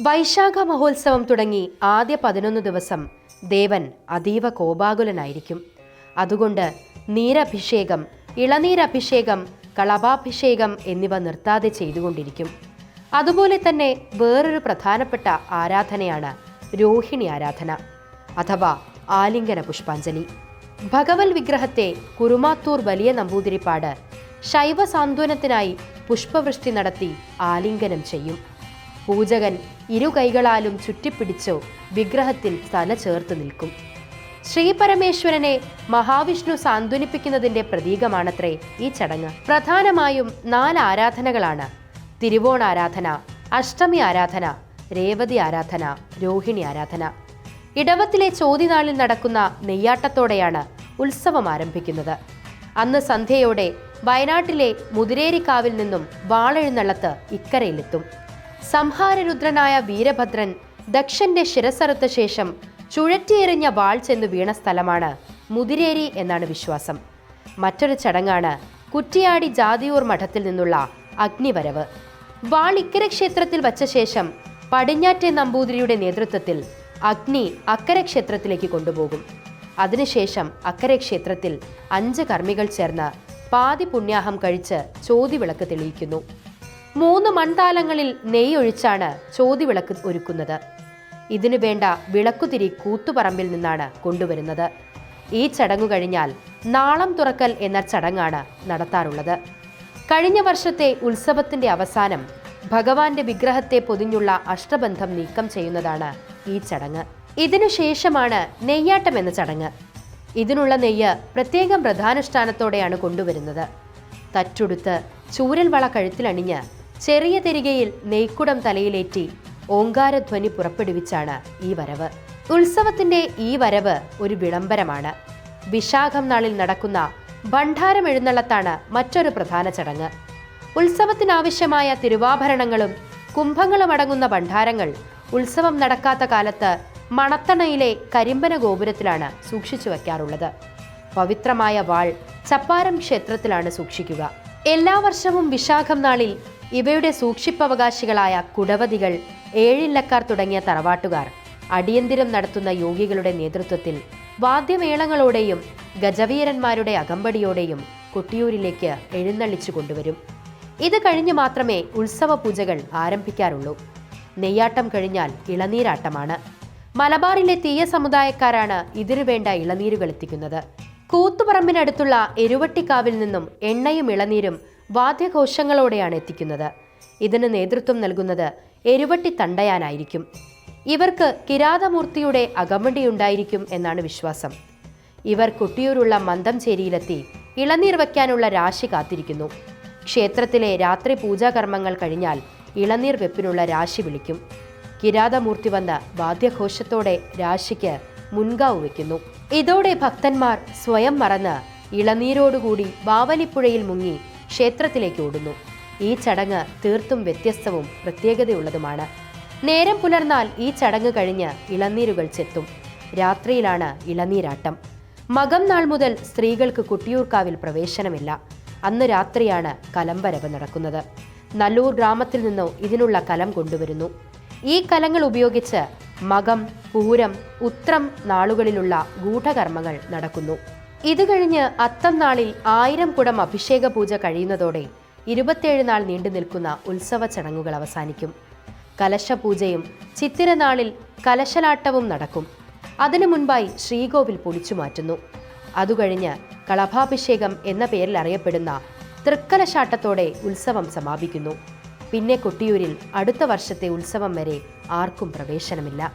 വൈശാഖ മഹോത്സവം തുടങ്ങി ആദ്യ പതിനൊന്ന് ദിവസം ദേവൻ അതീവ കോപാകുലനായിരിക്കും. അതുകൊണ്ട് നീരഭിഷേകം ഇളനീരഭിഷേകം കളഭാഭിഷേകം എന്നിവ നിർത്താതെ ചെയ്തുകൊണ്ടിരിക്കും. അതുപോലെ തന്നെ വേറൊരു പ്രധാനപ്പെട്ട ആരാധനയാണ് രോഹിണി ആരാധന അഥവാ ആലിംഗന പുഷ്പാഞ്ജലി. ഭഗവൽ വിഗ്രഹത്തെ കുറുമാത്തൂർ വലിയ നമ്പൂതിരിപ്പാട് ശൈവ സാന്ത്വനത്തിനായി പുഷ്പവൃഷ്ടി നടത്തി ആലിംഗനം ചെയ്യും. പൂജകൻ ഇരു കൈകളാലും ചുറ്റിപ്പിടിച്ചോ വിഗ്രഹത്തിൽ തല ചേർത്ത് നിൽക്കും. ശ്രീപരമേശ്വരനെ മഹാവിഷ്ണു സാന്ത്വനിപ്പിക്കുന്നതിന്റെ പ്രതീകമാണത്രേ ഈ ചടങ്ങ്. പ്രധാനമായും നാല് ആരാധനകളാണ്. തിരുവോണാരാധന അഷ്ടമി ആരാധന രേവതി ആരാധന രോഹിണി ആരാധന. ഇടവത്തിലെ ചോതിനാളിൽ നടക്കുന്ന നെയ്യാട്ടത്തോടെയാണ് ഉത്സവം ആരംഭിക്കുന്നത്. അന്ന് സന്ധ്യയോടെ വയനാട്ടിലെ മുതിരേരിക്കാവിൽ നിന്നും വാളെഴുന്നള്ളത്ത് ഇക്കരയിലെത്തും. സംഹാരരുദ്രനായ വീരഭദ്രൻ ദക്ഷന്റെ ശിരസറുത്ത ശേഷം ചുഴറ്റിയെറിഞ്ഞ വാൾ ചെന്നു വീണ സ്ഥലമാണ് മുതിരേരി എന്നാണ് വിശ്വാസം. മറ്റൊരു ചടങ്ങാണ് കുറ്റിയാടി ജാതിയൂർ മഠത്തിൽ നിന്നുള്ള അഗ്നിവരവ്. വാൾ ഇക്കര ക്ഷേത്രത്തിൽ വച്ച ശേഷം പടിഞ്ഞാറ്റെ നമ്പൂതിരിയുടെ നേതൃത്വത്തിൽ അഗ്നി അക്കര ക്ഷേത്രത്തിലേക്ക് കൊണ്ടുപോകും. അതിനുശേഷം അക്കരെ ക്ഷേത്രത്തിൽ അഞ്ച് കർമ്മികൾ ചേർന്ന് പാതി പുണ്യാഹം കഴിച്ച് ചോതിവിളക്ക് തെളിയിക്കുന്നു. മൂന്ന് മൺതാലങ്ങളിൽ നെയ്യൊഴിച്ചാണ് ചോതിവിളക്ക് ഒരുക്കുന്നത്. ഇതിനു വേണ്ട വിളക്കുതിരി കൂത്തുപറമ്പിൽ നിന്നാണ് കൊണ്ടുവരുന്നത്. ഈ ചടങ്ങു കഴിഞ്ഞാൽ നാളം തുറക്കൽ എന്ന ചടങ്ങാണ് നടത്താറുള്ളത്. കഴിഞ്ഞ വർഷത്തെ ഉത്സവത്തിന്റെ അവസാനം ഭഗവാന്റെ വിഗ്രഹത്തെ പൊതിഞ്ഞുള്ള അഷ്ടബന്ധം നീക്കം ചെയ്യുന്നതാണ് ഈ ചടങ്ങ്. ഇതിനുശേഷമാണ് നെയ്യാട്ടം എന്ന ചടങ്ങ്. ഇതിനുള്ള നെയ്യ് പ്രത്യേകം പ്രധാനുഷ്ഠാനത്തോടെയാണ് കൊണ്ടുവരുന്നത്. തറ്റുടുത്ത് ചൂരൽവള കഴുത്തിലണിഞ്ഞ് ചെറിയ തിരികയിൽ നെയ്ക്കുടം തലയിലേറ്റി ഓങ്കാരധ്വനി പുറപ്പെടുവിച്ചാണ് ഈ വരവ്. ഉത്സവത്തിന്റെ ഈ വരവ് ഒരു വിളംബരമാണ്. വിശാഖം നാളിൽ നടക്കുന്ന ഭണ്ഡാരം എഴുന്നള്ളത്താണ് മറ്റൊരു പ്രധാന ചടങ്ങ്. ഉത്സവത്തിനാവശ്യമായ തിരുവാഭരണങ്ങളും കുംഭങ്ങളും അടങ്ങുന്ന ഭണ്ഡാരങ്ങൾ ഉത്സവം നടക്കാത്ത കാലത്ത് മണത്തണയിലെ കരിമ്പന ഗോപുരത്തിലാണ് സൂക്ഷിച്ചു വയ്ക്കാറുള്ളത്. പവിത്രമായ വാൾ ചപ്പാരം ക്ഷേത്രത്തിലാണ് സൂക്ഷിക്കുക. എല്ലാ വർഷവും വിശാഖം നാളിൽ ഇവയുടെ സൂക്ഷിപ്പവകാശികളായ കുടവതികൾ ഏഴില്ലക്കാർ തുടങ്ങിയ തറവാട്ടുകാർ അടിയന്തിരം നടത്തുന്ന യോഗികളുടെ നേതൃത്വത്തിൽ വാദ്യമേളങ്ങളോടെയും ഗജവീരന്മാരുടെ അകമ്പടിയോടെയും കൊട്ടിയൂരിലേക്ക് എഴുന്നള്ളിച്ചു കൊണ്ടുവരും. ഇത് കഴിഞ്ഞ് മാത്രമേ ഉത്സവ പൂജകൾ ആരംഭിക്കാറുള്ളൂ. നെയ്യാട്ടം കഴിഞ്ഞാൽ ഇളനീരാട്ടമാണ്. മലബാറിലെ തീയ സമുദായക്കാരാണ് ഇതിനു വേണ്ട ഇളനീരുകൾ എത്തിക്കുന്നത്. കൂത്തുപറമ്പിനടുത്തുള്ള എരുവട്ടിക്കാവിൽ നിന്നും എണ്ണയും ഇളനീരും വാദ്യഘോഷങ്ങളോടെയാണ് എത്തിക്കുന്നത്. ഇതിന് നേതൃത്വം നൽകുന്നത് എരുവട്ടി തണ്ടയാനായിരിക്കും. ഇവർക്ക് കിരാതമൂർത്തിയുടെ അകമ്പടിയുണ്ടായിരിക്കും എന്നാണ് വിശ്വാസം. ഇവർ കൊട്ടിയൂരുള്ള മന്ദംചേരിയിലെത്തി ഇളനീർ വയ്ക്കാനുള്ള രാശി കാത്തിരിക്കുന്നു. ക്ഷേത്രത്തിലെ രാത്രി പൂജാകർമ്മങ്ങൾ കഴിഞ്ഞാൽ ഇളനീർ വെപ്പിനുള്ള രാശി വിളിക്കും. കിരാതമൂർത്തി വന്ന് വാദ്യഘോഷത്തോടെ രാശിക്ക് മുൻകാവ് വയ്ക്കുന്നു. ഇതോടെ ഭക്തന്മാർ സ്വയം മറന്ന് ഇളനീരോടുകൂടി ബാവലിപ്പുഴയിൽ മുങ്ങി ക്ഷേത്രത്തിലേക്ക് ഓടുന്നു. ഈ ചടങ്ങ് തീർത്തും വ്യത്യസ്തവും പ്രത്യേകതയുള്ളതുമാണ്. നേരം പുലർന്നാൽ ഈ ചടങ്ങ് കഴിഞ്ഞ് ഇളനീരുകൾ ചെത്തും. രാത്രിയിലാണ് ഇളനീരാട്ടം. മകം നാൾ മുതൽ സ്ത്രീകൾക്ക് കുട്ടിയൂർക്കാവിൽ പ്രവേശനമില്ല. അന്ന് രാത്രിയാണ് കലംവരവ് നടക്കുന്നത്. നല്ലൂർ ഗ്രാമത്തിൽ നിന്നോ ഇതിനുള്ള കലം കൊണ്ടുവരുന്നു. ഈ കലങ്ങൾ ഉപയോഗിച്ച് മകം പൂരം ഉത്രം നാളുകളിലുള്ള ഗൂഢകർമ്മങ്ങൾ നടക്കുന്നു. ഇത് കഴിഞ്ഞ് അത്തം നാളിൽ ആയിരം കുടം അഭിഷേക പൂജ കഴിയുന്നതോടെ ഇരുപത്തിയേഴ് നാൾ നീണ്ടു നിൽക്കുന്ന ഉത്സവ ചടങ്ങുകൾ അവസാനിക്കും. കലശപൂജയും ചിത്തിരനാളിൽ കലശലാട്ടവും നടക്കും. അതിനു മുൻപായി ശ്രീകോവിൽ പൊളിച്ചു മാറ്റുന്നു. അതുകഴിഞ്ഞ് കളഭാഭിഷേകം എന്ന പേരിൽ അറിയപ്പെടുന്ന തൃക്കലശാട്ടത്തോടെ ഉത്സവം സമാപിക്കുന്നു. പിന്നെ കൊട്ടിയൂരിൽ അടുത്ത വർഷത്തെ ഉത്സവം വരെ ആർക്കും പ്രവേശനമില്ല.